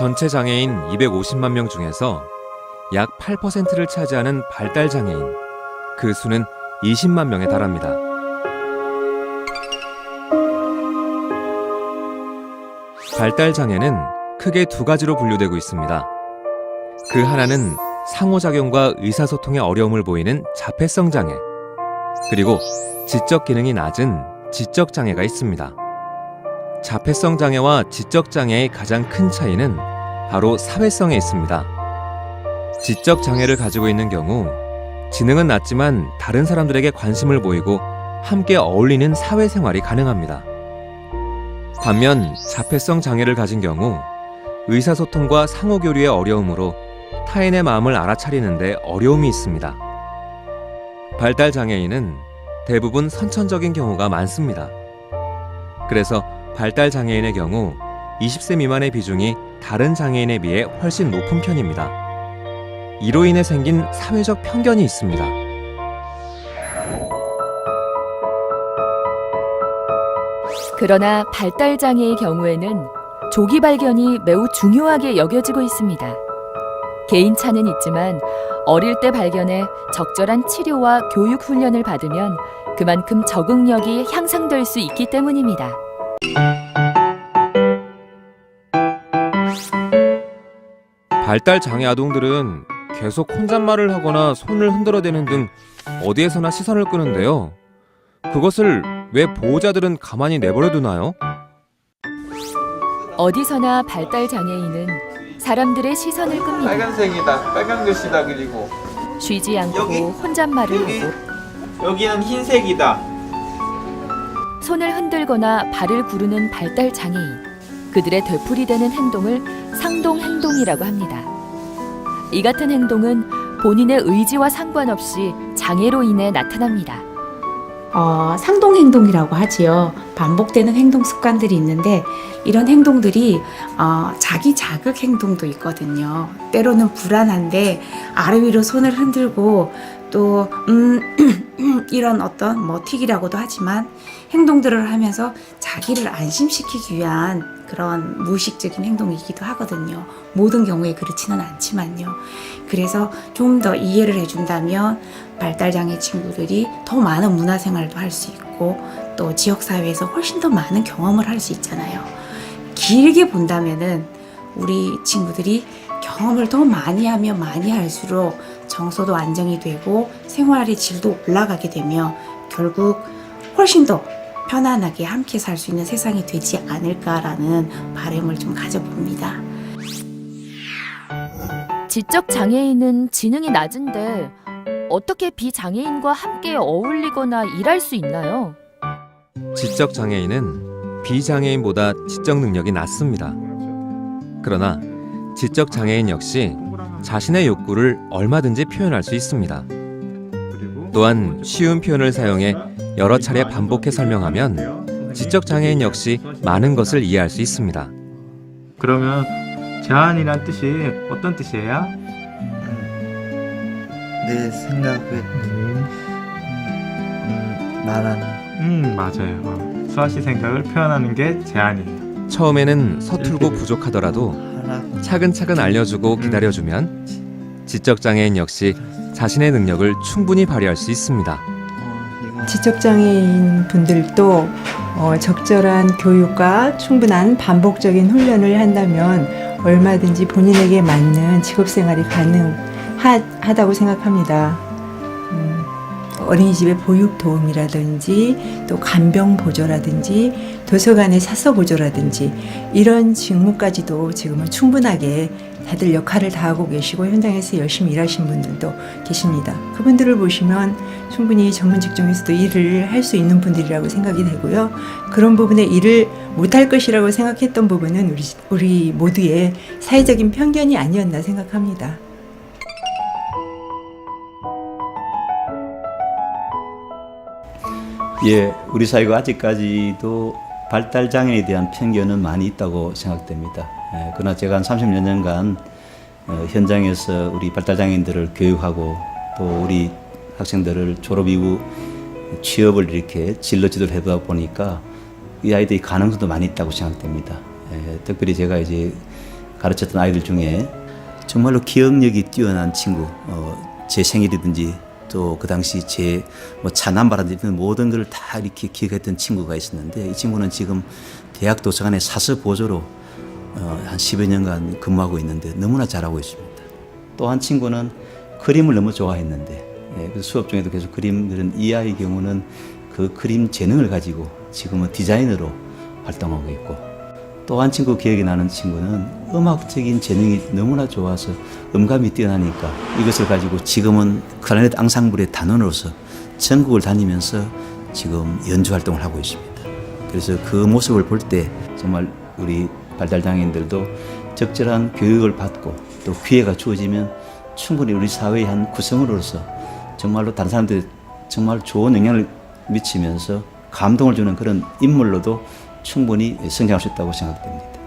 전체 장애인 250만 명 중에서 약 8%를 차지하는 발달 장애인. 그 수는 20만 명에 달합니다. 발달 장애는 크게 두 가지로 분류되고 있습니다. 그 하나는 상호작용과 의사소통에 어려움을 보이는 자폐성 장애. 그리고 지적 기능이 낮은 지적 장애가 있습니다. 자폐성 장애와 지적 장애의 가장 큰 차이는 바로 사회성에 있습니다. 지적 장애를 가지고 있는 경우 지능은 낮지만 다른 사람들에게 관심을 보이고 함께 어울리는 사회생활이 가능합니다. 반면 자폐성 장애를 가진 경우 의사소통과 상호교류의 어려움으로 타인의 마음을 알아차리는데 어려움이 있습니다. 발달 장애인은 대부분 선천적인 경우가 많습니다. 그래서 발달 장애인의 경우 20세 미만의 비중이 다른 장애인에 비해 훨씬 높은 편입니다. 이로 인해 생긴 사회적 편견이 있습니다. 그러나 발달 장애의 경우에는 조기 발견이 매우 중요하게 여겨지고 있습니다. 개인차는 있지만 어릴 때 발견해 적절한 치료와 교육 훈련을 받으면 그만큼 적응력이 향상될 수 있기 때문입니다. 발달 장애 아동들은 계속 혼잣말을 하거나 손을 흔들어대는 등 어디에서나 시선을 끄는데요. 그것을 왜 보호자들은 가만히 내버려 두나요? 어디서나 발달 장애인은 사람들의 시선을 끕니다. 빨간색이다. 빨간 글씨다 그리고 쉬지 않고 여기, 혼잣말을 여기. 하고 여기는 흰색이다. 손을 흔들거나 발을 구르는 발달 장애인. 그들의 되풀이되는 행동을 상동 행동이라고 합니다. 이 같은 행동은 본인의 의지와 상관없이 장애로 인해 나타납니다. 어, 상동 행동이라고 하지요. 반복되는 행동 습관들이 있는데 이런 행동들이 어, 자기 자극 행동도 있거든요. 때로는 불안한데 아래 위로 손을 흔들고 또 음, 이런 어떤 뭐 틱이라고도 하지만 행동들을 하면서 자기를 안심시키기 위한 그런 무의식적인 행동이기도 하거든요. 모든 경우에 그렇지는 않지만요. 그래서 좀 더 이해를 해준다면 발달장애 친구들이 더 많은 문화생활도 할 수 있고 또 지역사회에서 훨씬 더 많은 경험을 할 수 있잖아요. 길게 본다면은 우리 친구들이 경험을 더 많이 하면 많이 할수록 정서도 안정이 되고 생활의 질도 올라가게 되며 결국 훨씬 더 편안하게 함께 살 수 있는 세상이 되지 않을까라는 바람을 좀 가져봅니다. 지적 장애인은 지능이 낮은데 어떻게 비장애인과 함께 어울리거나 일할 수 있나요? 지적 장애인은 비장애인보다 지적 능력이 낮습니다. 그러나 지적 장애인 역시 자신의 욕구를 얼마든지 표현할 수 있습니다. 또한 쉬운 표현을 사용해 여러 차례 반복해 설명하면 지적 장애인 역시 많은 것을 이해할 수 있습니다. 그러면 제한이란 뜻이 어떤 뜻이에요? 내 생각을 음, 말하는 음 맞아요. 어, 수아 씨 생각을 표현하는 게 제한이에요. 처음에는 서툴고 부족하더라도 하라 차근차근 알려주고 기다려주면 지적 장애인 역시 자신의 능력을 충분히 발휘할 수 있습니다. 지적장애인 분들도 어, 적절한 교육과 충분한 반복적인 훈련을 한다면 얼마든지 본인에게 맞는 직업생활이 가능하다고 생각합니다. 음, 어린이집의 보육 도움이라든지 또 간병 보조라든지 도서관의 사서 보조라든지 이런 직무까지도 지금은 충분하게 다들 역할을 다하고 계시고 현장에서 열심히 일하신 분들도 계십니다. 그분들을 보시면 충분히 전문 직종에서도 일을 할 수 있는 분들이라고 생각이 되고요. 그런 부분에 일을 못할 것이라고 생각했던 부분은 우리, 우리 모두의 사회적인 편견이 아니었나 생각합니다. 예, 우리 사회가 아직까지도 발달 장애에 대한 편견은 많이 있다고 생각됩니다. 예, 그러나 제가 한 30여 년간 어, 현장에서 우리 발달 장애인들을 교육하고 또 우리 학생들을 졸업 이후 취업을 이렇게 진로 지도를 해다 보니까 이 아이들이 가능성도 많이 있다고 생각됩니다. 예, 특별히 제가 이제 가르쳤던 아이들 중에 정말로 기억력이 뛰어난 친구, 어, 제 생일이든지 또 그 당시 제 뭐 차남바라든지 모든 걸 다 이렇게 기억했던 친구가 있었는데 이 친구는 지금 대학 도서관의 사서 보조로 어, 한 10여 년간 근무하고 있는데 너무나 잘하고 있습니다. 또 한 친구는 그림을 너무 좋아했는데 예, 그 수업 중에도 계속 그림 그런 이 아이 경우는 그 그림 재능을 가지고 지금은 디자이너로 활동하고 있고 또 한 친구 기억이 나는 친구는 음악적인 재능이 너무나 좋아서 음감이 뛰어나니까 이것을 가지고 지금은 클라리넷 앙상블의 단원으로서 전국을 다니면서 지금 연주 활동을 하고 있습니다. 그래서 그 모습을 볼 때 정말 우리 발달장애인들도 적절한 교육을 받고 또 기회가 주어지면 충분히 우리 사회의 한 구성으로서 정말로 다른 사람들 정말 좋은 영향을 미치면서 감동을 주는 그런 인물로도 충분히 성장할 수 있다고 생각됩니다.